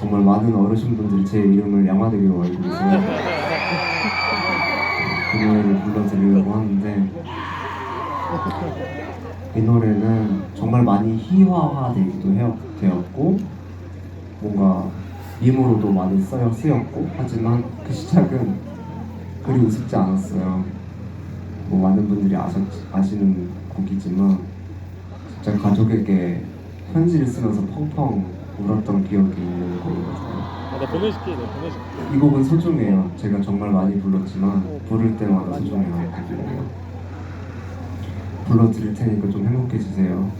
정말 많은 어르신분들이 제 이름을 양화대교로 알고 계세요. 이 노래를 불러드리려고 하는데 이 노래는 정말 많이 희화화되기도 해요- 되었고 뭔가 밈으로도 많이 써여 쓰였고 하지만 그 시작은 그리 우습지 않았어요. 뭐 많은 분들이 아셨, 아시는 곡이지만 진짜 가족에게 편지를 쓰면서 펑펑 울었던 기억이 있는 곡이거든요. 아, 나 보내줄게, 내가 보내줄게. 이 곡은 소중해요. 제가 정말 많이 불렀지만 부를 때마다 소중해요. 불러드릴 테니까 좀 행복해지세요.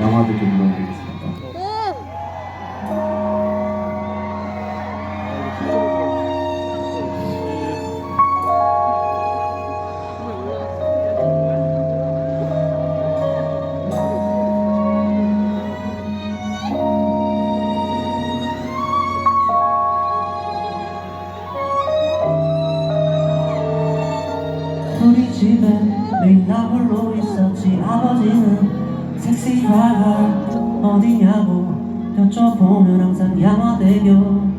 영화들도 불러드리겠습니다. 아버지는 섹시하가 어디냐고 여쭤보면 항상 양화대교.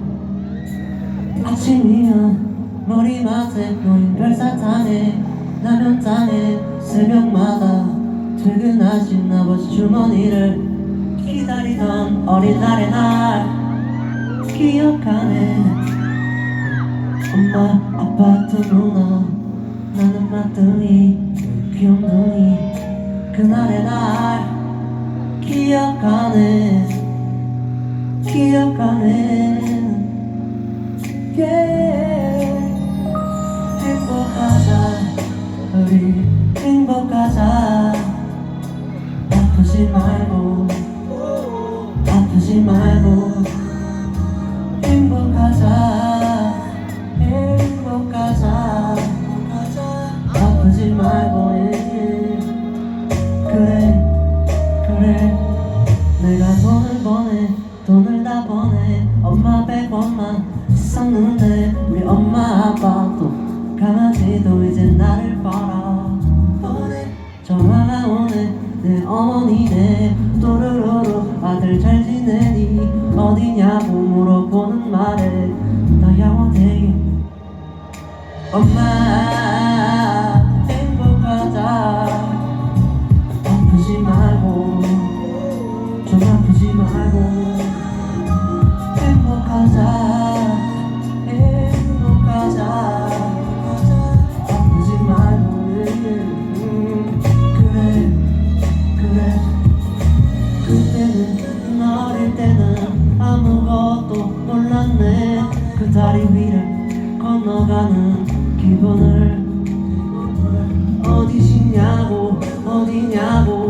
아침이면 머리맡에 보인 별사탕에 라면장에 새벽마다 퇴근하신 아버지 주머니를 기다리던 어린 날의 날. 기억하네. 엄마 아빠 두 누나 나는 마등이 귀염둥이 그날의 날 기억하네. 기억하네. yeah. 행복하자. 우리 행복하자. 아프지 말고. 아프지 말고 엄마 있었는데 우리 엄마 아빠도 강아지도 이제 나를 봐라. 보내. 전화가 오네. 내 어머니네. 또르르르 아들 잘 지내니 어디냐고 물어보는 말에 나 양호되게. 엄마 다리 위를 건너가는 기분을. 어디시냐고 어디냐고